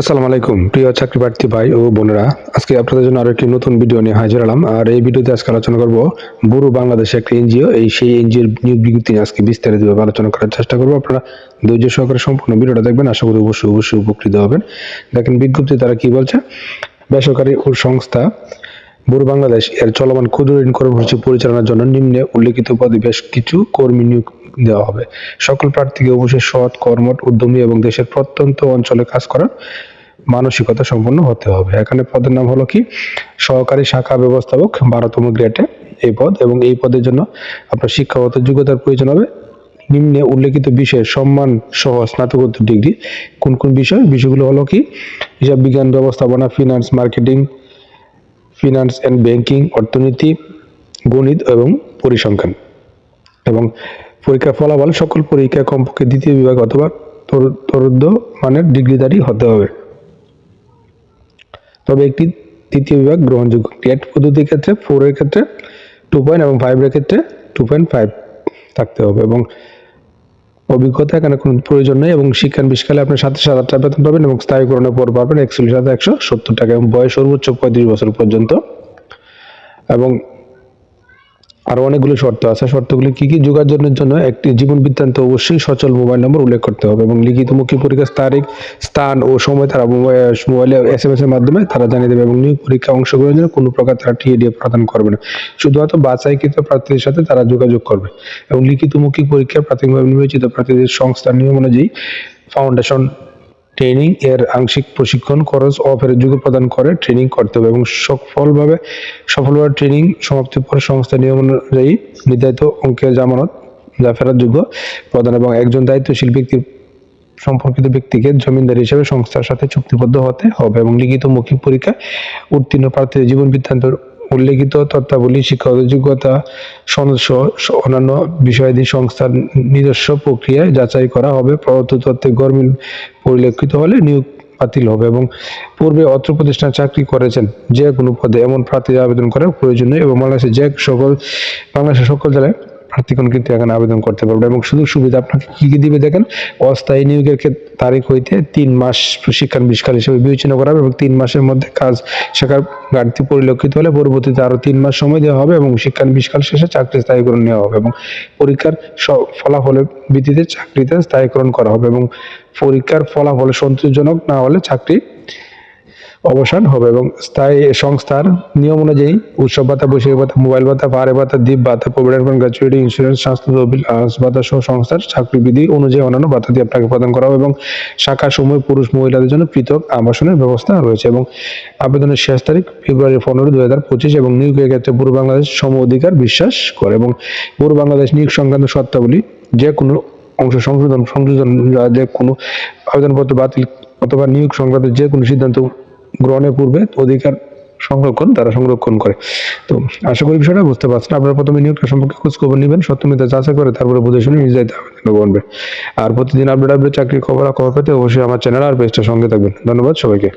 আসসালামু আলাইকুম, প্রিয় চাকরি প্রার্থী ভাই ও বোনেরা। আজকে আপনাদের জন্য আরও একটি নতুন ভিডিও নিয়ে হাজির হলাম। আর এই ভিডিওতে আজকে আলোচনা করব বুরু বাংলাদেশে একটি এনজিও। এই সেই এনজিওর নিয়োগ বিজ্ঞপ্তি আজকে বিস্তারিতভাবে আলোচনা করার চেষ্টা করব। আপনারা ধৈর্য সহকারে সম্পূর্ণ ভিডিওটা দেখবেন। আশা করি অবশ্যই অবশ্যই উপকৃত হবেন। দেখেন বিজ্ঞপ্তি তারা কি বলছে? বেসরকারি ও সংস্থা বুরু বাংলাদেশ এর চলমান ক্ষুদ্র ঋণ কর্মসূচি পরিচালনার জন্য নিম্নে উল্লেখিত পদে বেশ কিছু কর্মী নিয়োগ দেওয়া হবে। সকল প্রার্থীকে অবশ্যই সৎ, কর্মঠ, উদ্যমী এবং দেশের প্রত্যন্ত অঞ্চলে কাজ করার মানসিকতা সম্পন্ন হতে হবে। এখানে পদের নাম হলো কি? সহকারী শাখা ব্যবস্থাপক বারোতম গ্রেডে এই পদ এবং এই পদের জন্য আপনার শিক্ষাগত যোগ্যতার প্রয়োজন হবে। নিম্নে উল্লেখিত বিষয়ে সম্মান সহ স্নাতকোত্তর ডিগ্রি কোন কোন বিষয়? বিষয়গুলো হলো কি? হিসাব বিজ্ঞান ব্যবস্থাপনা finance marketing finance and banking অর্থনীতি, গণিত এবং পরিসংখ্যান। এবং পরীক্ষার ফলাফল সকল পরীক্ষা কমপক্ষে দ্বিতীয় বিভাগ অথবা তরুদ্ধ মানের ডিগ্রিধারী হতে হবে। তবে একটি তৃতীয় বিভাগ গ্রহণযোগ্য। টেট পদ্ধতির ক্ষেত্রে ফোরের ক্ষেত্রে টু পয়েন্ট এবং ফাইভের ক্ষেত্রে টু পয়েন্ট ফাইভ থাকতে হবে এবং অভিজ্ঞতা এখানে কোনো প্রয়োজন নেই এবং শিক্ষা বিষকালে আপনি সাথে সাত টাকা বেতন পাবেন এবং স্থায়ীকরণের পর পাবেন একচল্লিশ হাজার একশো সত্তর টাকা এবং বয়স সর্বোচ্চ পঁয়ত্রিশ বছর পর্যন্ত। এবং আরও অনেকগুলো শর্ত আছে। শর্তগুলি কি কি? যোগাযোগের জন্য একটি জীবন বৃত্তান্ত অবশ্যই সচল মোবাইল নম্বর উল্লেখ করতে হবে এবং লিখিতমুখী পরীক্ষার তারিখ, স্থান ও সময় তারা মোবাইল- এস এম এস এর মাধ্যমে তারা জানিয়ে দেবে এবং নিয়োগ পরীক্ষা অংশগ্রহণের জন্য কোনো প্রকার তারা টিএডিএ প্রদান করবে না। শুধুমাত্র বাছাইকৃত প্রার্থীদের সাথে তারা যোগাযোগ করবে এবং লিখিত লিখিতমুখী পরীক্ষায় প্রাথমিকভাবে নির্বাচিত প্রার্থীদের সংস্থার নিয়ম অনুযায়ী ফাউন্ডেশন ট্রেনিং এর আংশিক প্রশিক্ষণ, খরচ ও ফেরত যোগ্য প্রদান করে ট্রেনিং করতে হবে এবং সফলভাবে সফলভাবে ট্রেনিং সমাপ্তির পর সংস্থা নিয়ম অনুযায়ী নির্ধারিত অঙ্কের জামানত যা ফেরত যোগ্য প্রদান এবং একজন দায়িত্বশীল ব্যক্তির সম্পর্কিত ব্যক্তিকে জমিনদার হিসেবে সংস্থার সাথে চুক্তিবদ্ধ হতে হবে এবং লিখিত মৌখিক পরীক্ষা উত্তীর্ণ প্রার্থীদের জীবন বৃত্তান্ত উল্লেখিত তত্ত্বাবলী শিক্ষাগত যোগ্যতা সদস্য অন্যান্য বিষয়াদি সংস্থার নিজস্ব প্রক্রিয়ায় যাচাই করা হবে। প্রদত্ত তথ্যে গরমিল পরিলক্ষিত হলে নিয়োগ বাতিল হবে এবং পূর্বে অত্র প্রতিষ্ঠান চাকরি করেছেন যে কোনো পদে এমন প্রার্থী আবেদন করার প্রয়োজন নেই এবং বাংলাদেশে যে সকল বাংলাদেশের সকল জেলায় প্রার্থীগণ কিন্তু এখানে আবেদন করতে পারবে এবং সুযোগ সুবিধা আপনাকে কি কি দিবে দেখেন? অস্থায়ী নিয়োগের তারিখ হইতে তিন মাস শিক্ষার বিষ্কাল হিসেবে বিবেচনা করা হবে এবং তিন মাসের মধ্যে কাজ শেখার ঘাটতি পরিলক্ষিত হলে পরবর্তীতে আরও তিন মাস সময় দেওয়া হবে এবং শিক্ষার বিষ্কাল শেষে চাকরি স্থায়ীকরণ নেওয়া হবে এবং পরীক্ষার ফলাফলের ভিত্তিতে চাকরিতে স্থায়ীকরণ করা হবে এবং পরীক্ষার ফলাফল সন্তোষজনক না হলে চাকরি অবসান হবে এবং স্থায়ী সংস্থার নিয়ম অনুযায়ী উৎসব ভাতা বৈশাখী ভাতা, মোবাইল ভাতা, পাহাড়ে ভাতা, দ্বীপ ভাতা, প্রভিডেন্ট ফান্ড গ্র্যাচুইটি, ইন্স্যুরেন্স স্বাস্থ্য তহবিল ভাতা সহ সংস্থার চাকরি বিধি অনুযায়ী অন্যান্য ভাতা দিয়ে আপনাকে প্রদান করা হবে এবং শাখা সময় পুরুষ, মহিলাদের জন্য পৃথক আবাসনের ব্যবস্থা রয়েছে এবং আবেদনের শেষ তারিখ ফেব্রুয়ারি পনেরো দু হাজার পঁচিশ এবং নিয়োগের ক্ষেত্রে পূর্ব বাংলাদেশ সম অধিকার বিশ্বাস করে এবং পূর্ব বাংলাদেশ নিয়োগ সংক্রান্ত শর্তাবলী যে কোনো অংশ সংশোধন সংযোজন যে কোনো আবেদনপত্র বাতিল অথবা নিয়োগ সংক্রান্ত যে কোনো সিদ্ধান্ত গ্রহণের পূর্বে অধিকার সংরক্ষণ, তারা সংরক্ষণ করে। তো আশা করি বিষয়টা বুঝতে পারছেন। আপনারা প্রথমে নিয়োগটা সম্পর্কে খোঁজ খবর নেবেন সত্যমিতা যাচাই করে তারপরে বুঝে শুনে নিজে করবেন। আর প্রতিদিন আপডেট আপডেট চাকরির খবর খবর পেতে অবশ্যই আমার চ্যানেল আর পেজটার সঙ্গে থাকবেন। ধন্যবাদ সবাইকে।